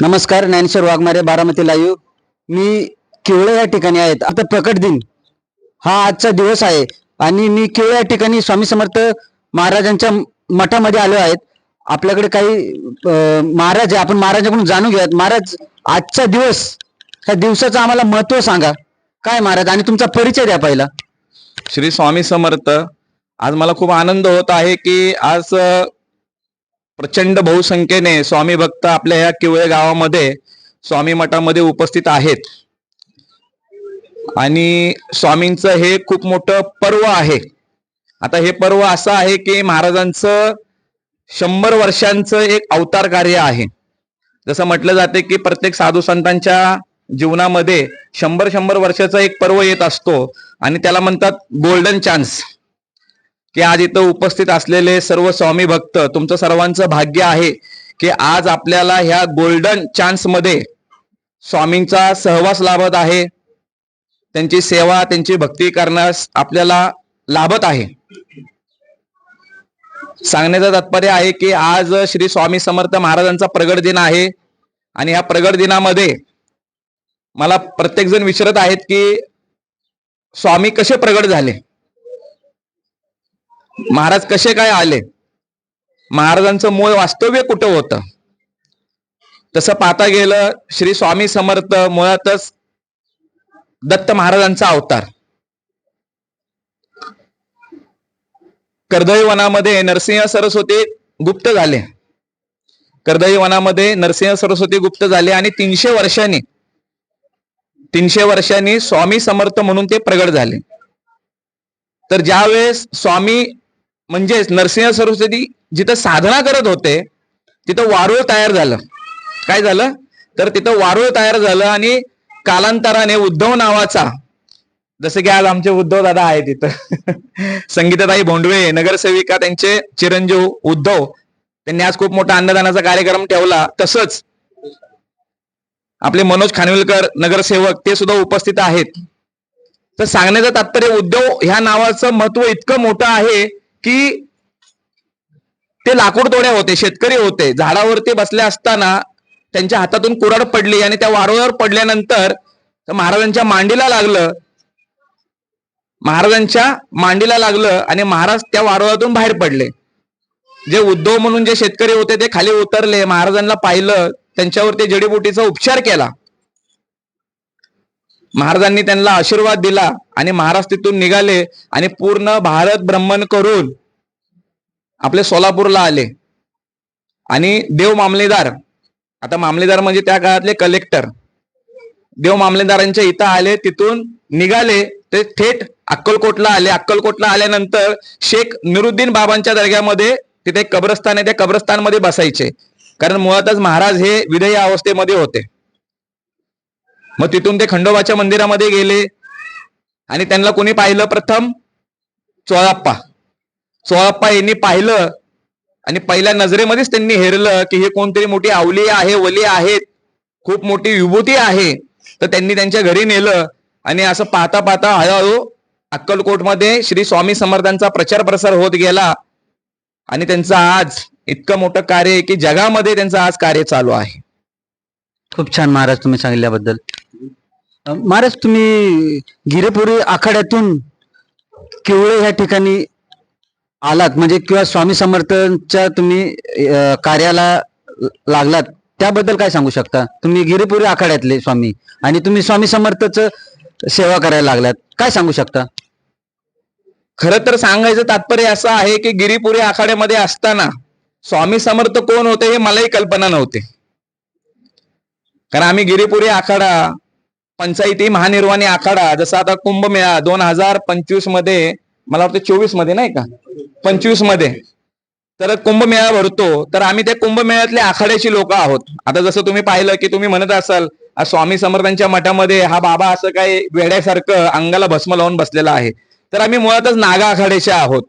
नमस्कार ज्ञानेश्वर वाघमारे बारामती लाईव्ह. मी केवळ या ठिकाणी आहेत. आता प्रकट दिन. हा आजचा दिवस आहे. आणि मी केवळ या ठिकाणी स्वामी समर्थ महाराजांच्या मठामध्ये आलो आहेत. आपल्याकडे काही महाराज आहे. आपण महाराजांकडून जाणून घेऊयात. महाराज आजचा दिवस ह्या दिवसाचं आम्हाला महत्त्व सांगा. काय महाराज? आणि तुमचा परिचय द्या पहिला. श्री स्वामी समर्थ आज मला खूप आनंद होत आहे की आज प्रचंड बहुसंख्येने स्वामी भक्त आपल्या या किवळे गावामध्ये स्वामी मठामध्ये उपस्थित आहेत. आणि स्वामींचं हे खूप मोठं पर्व आहे. आता हे पर्व असं आहे की महाराजांचं शंभर वर्षांचं एक अवतार कार्य आहे. जसं म्हटलं जाते की प्रत्येक साधू संतांच्या जीवनामध्ये शंभर शंभर वर्षाचा एक पर्व येत असतो. आणि त्याला म्हणतात गोल्डन चान्स की आज इथं उपस्थित असलेले सर्व स्वामी भक्त तुमचं सर्वांचं भाग्य आहे की आज आपल्याला ह्या गोल्डन चान्समध्ये स्वामींचा सहवास लाभत आहे. त्यांची सेवा त्यांची भक्ती करण्यास आपल्याला लाभत आहे. सांगण्याचं तात्पर्य आहे की आज श्री स्वामी समर्थ महाराजांचा प्रगट दिन आहे आणि ह्या प्रगट दिनामध्ये मला प्रत्येकजण विचारत आहेत की स्वामी कसे प्रगट झाले? महाराज कसे काय आले? महाराजांचं मूळ वास्तव्य कुठं होतं? तसं पाहता गेलं श्री स्वामी समर्थ मुळातच दत्त महाराजांचा अवतार. कर्दळी वनामध्ये नरसिंह सरस्वती गुप्त झाले. कर्दळी वनामध्ये नरसिंह सरस्वती गुप्त झाले आणि तीनशे वर्षांनी तीनशे वर्षांनी स्वामी समर्थ म्हणून ते प्रगट झाले. तर ज्यावेळेस स्वामी म्हणजेच नरसिंह सरस्वती जिथं साधना करत होते तिथं वारुळ तयार झालं. काय झालं? तर तिथं वारुळ तयार झालं आणि कालांतराने उद्धव नावाचा जसं की आज आमचे उद्धव दादा आहेत तिथं. संगीताताई भोंडवे नगरसेविका त्यांचे चिरंजीव उद्धव त्यांनी आज खूप मोठा अन्नदानाचा कार्यक्रम ठेवला. तसंच आपले मनोज खानविलकर नगरसेवक ते सुद्धा उपस्थित आहेत. तर सांगण्याचं तात्पर्य उद्धव ह्या नावाचं महत्त्व इतकं मोठं आहे की ते लाकूड तोड्या होते शेतकरी होते झाडावरती बसले असताना त्यांच्या हातातून कुराड पडली आणि त्या वारोळ्यावर पडल्यानंतर महाराजांच्या मांडीला लागलं. महाराजांच्या मांडीला लागलं आणि महाराज त्या वारुळातून बाहेर पडले. जे उद्धव म्हणून जे शेतकरी होते ते खाली उतरले. महाराजांना पाहिलं त्यांच्यावर ते जडीबुटीचा उपचार केला. महाराजांनी त्यांना आशीर्वाद दिला आणि महाराज तिथून निघाले आणि पूर्ण भारत भ्रमण करून आपले सोलापूरला आले. आणि देव मामलेदार आता मामलेदार म्हणजे त्या काळातले कलेक्टर देव मामलेदारांच्या इथं आले तिथून निघाले ते थेट अक्कलकोटला आले. अक्कलकोटला आल्यानंतर शेख निरुद्दीन बाबांच्या दर्ग्यामध्ये तिथे कब्रस्थान आहे त्या कब्रस्थानमध्ये बसायचे. कारण मुळातच महाराज हे विधेय अवस्थेमध्ये होते. मग तिथून ते खंडोबाच्या मंदिरामध्ये गेले. आणि त्यांना कोणी पाहिलं? प्रथम चोळाप्पा. चोळाप्पा यांनी पाहिलं आणि पहिल्या नजरेमध्येच त्यांनी हेरलं की हे कोणतरी मोठी आवली आहे वली आहेत खूप मोठी विभूती आहे. तर त्यांनी त्यांच्या घरी नेलं आणि असं पाहता पाहता हळूहळू अक्कलकोटमध्ये श्री स्वामी समर्थांचा प्रचार प्रसार होत गेला. आणि त्यांचं आज इतकं मोठं कार्य आहे की जगामध्ये त्यांचं आज कार्य चालू आहे. खूप छान महाराज तुम्ही सांगितल्याबद्दल. महाराज तुम्ही गिरेपुरी आखाड्यातून केवळ ह्या ठिकाणी आलात. म्हणजे किंवा स्वामी समर्थांच्या तुम्ही कार्याला लागलात. त्याबद्दल काय सांगू शकता? तुम्ही गिरेपुरी आखाड्यातले स्वामी आणि तुम्ही स्वामी समर्थच सेवा करायला लागलात. काय सांगू शकता? खर तर सांगायचं तात्पर्य असं आहे की गिरीपुरी आखाड्यामध्ये असताना स्वामी समर्थ कोण होते हे मलाही कल्पना नव्हती. कारण आम्ही गिरीपुरी आखाडा पंचायती महानिर्वाणी आखाडा जसा आता कुंभमेळा दोन हजार पंचवीसमध्ये मला वाटतं चोवीसमध्ये नाही का? पंचवीसमध्ये. तर कुंभमेळा भरतो. तर आम्ही त्या कुंभमेळ्यातले आखाड्याची लोक आहोत. आता जसं तुम्ही पाहिलं की तुम्ही म्हणत असाल स्वामी समर्थांच्या मठामध्ये हा बाबा असं काही वेड्यासारखं अंगाला भस्म लावून बसलेला आहे. तर आम्ही मुळातच नागा आखाड्याचे आहोत.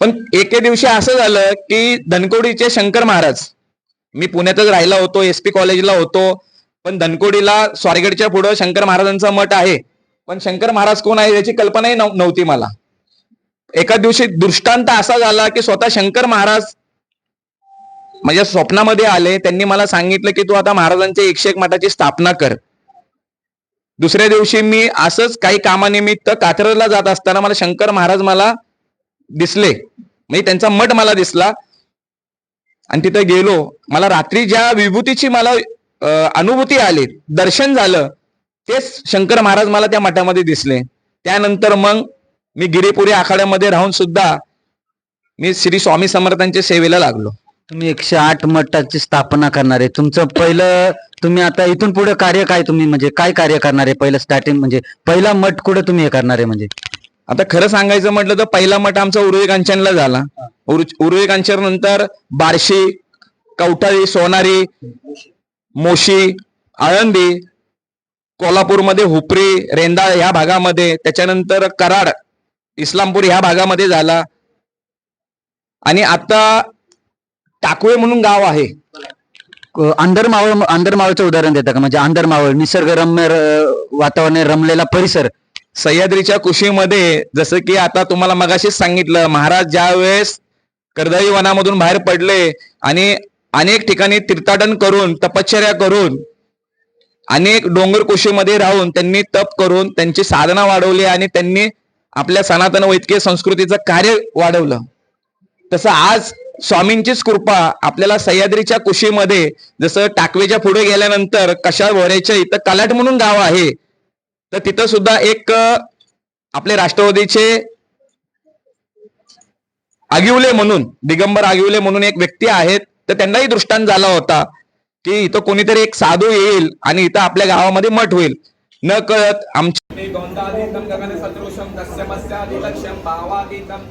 पण एके दिवशी असं झालं की धनकोडीचे शंकर महाराज मी पुण्यातच राहिला होतो एस पी कॉलेजला होतो. पण धनकोडीला स्वारगेटच्या पुढं शंकर महाराजांचा मठ आहे. पण शंकर महाराज कोण आहे याची कल्पनाही नव्हती मला. एका दिवशी दृष्टांत असा झाला की स्वतः शंकर महाराज माझ्या स्वप्नामध्ये आले त्यांनी मला सांगितलं की तू आता महाराजांच्या एकशे एक मठाची स्थापना कर. दुसऱ्या दिवशी मी असंच काही कामानिमित्त कात्रजला जात असताना मला शंकर महाराज मला दिसले. म्हणजे त्यांचा मठ मला दिसला. आणि तिथे गेलो. मला रात्री ज्या विभूतीची मला अनुभूती आली. दर्शन झालं. तेच शंकर महाराज मला त्या मठामध्ये दिसले. त्यानंतर मग मी गिरीपुरी आखाड्यामध्ये राहून सुद्धा मी श्री स्वामी समर्थांच्या सेवेला लागलो. तुम्ही एकशे आठ मठाची स्थापना करणार आहे. तुमचं पहिलं तुम्ही आता इथून पुढे कार्य काय तुम्ही? म्हणजे काय कार्य करणार आहे? पहिलं स्टार्टिंग म्हणजे पहिला मठ कुठे तुम्ही हे करणार आहे म्हणजे? आता खरं सांगायचं म्हटलं तर पहिला मठ आमचा उर्वी कांचनला झाला. उर- उर्वी कांचन नंतर बार्शी कवठाळी सोनारी मोशी आळंदी कोल्हापूरमध्ये हुपरी रेंदाळ ह्या भागामध्ये त्याच्यानंतर कराड इस्लामपूर ह्या भागामध्ये झाला. आणि आता टाकवे म्हणून गाव आहे. आंधरमावळ आंधरमावळचं उदाहरण देता का? म्हणजे आंधरमावळ निसर्गरम्य वातावरणाने रमलेला परिसर. सह्याद्रीच्या कुशीमध्ये जसं की आता तुम्हाला मगाशीच सांगितलं महाराज ज्या वेळेस कर्दळी वनामधून बाहेर पडले आणि अनेक ठिकाणी तीर्थाटन करून तपश्चर्या करून अनेक डोंगर कुशीमध्ये राहून त्यांनी तप करून त्यांची साधना वाढवली आणि त्यांनी आपल्या सनातन वैद्यकीय संस्कृतीचं कार्य वाढवलं. तसं आज स्वामींचीच कृपा आपल्याला सह्याद्रीच्या कुशीमध्ये जसं टाकवेच्या पुढे गेल्यानंतर कशा भोऱ्याच्या इथं कलाट म्हणून गाव आहे तर तिथं सुद्धा एक आपले राष्ट्रवादीचे आगिवले म्हणून दिगंबर आगिवले म्हणून एक व्यक्ती आहेत. तर त्यांनाही दृष्टांत झाला होता की इथं कोणीतरी एक साधू येईल आणि इथं आपल्या गावामध्ये मठ होईल. न कळत आमच्या गौन्दातीतं गगनसदृशं तस्य मस्यादिलक्ष्यं भावातीतं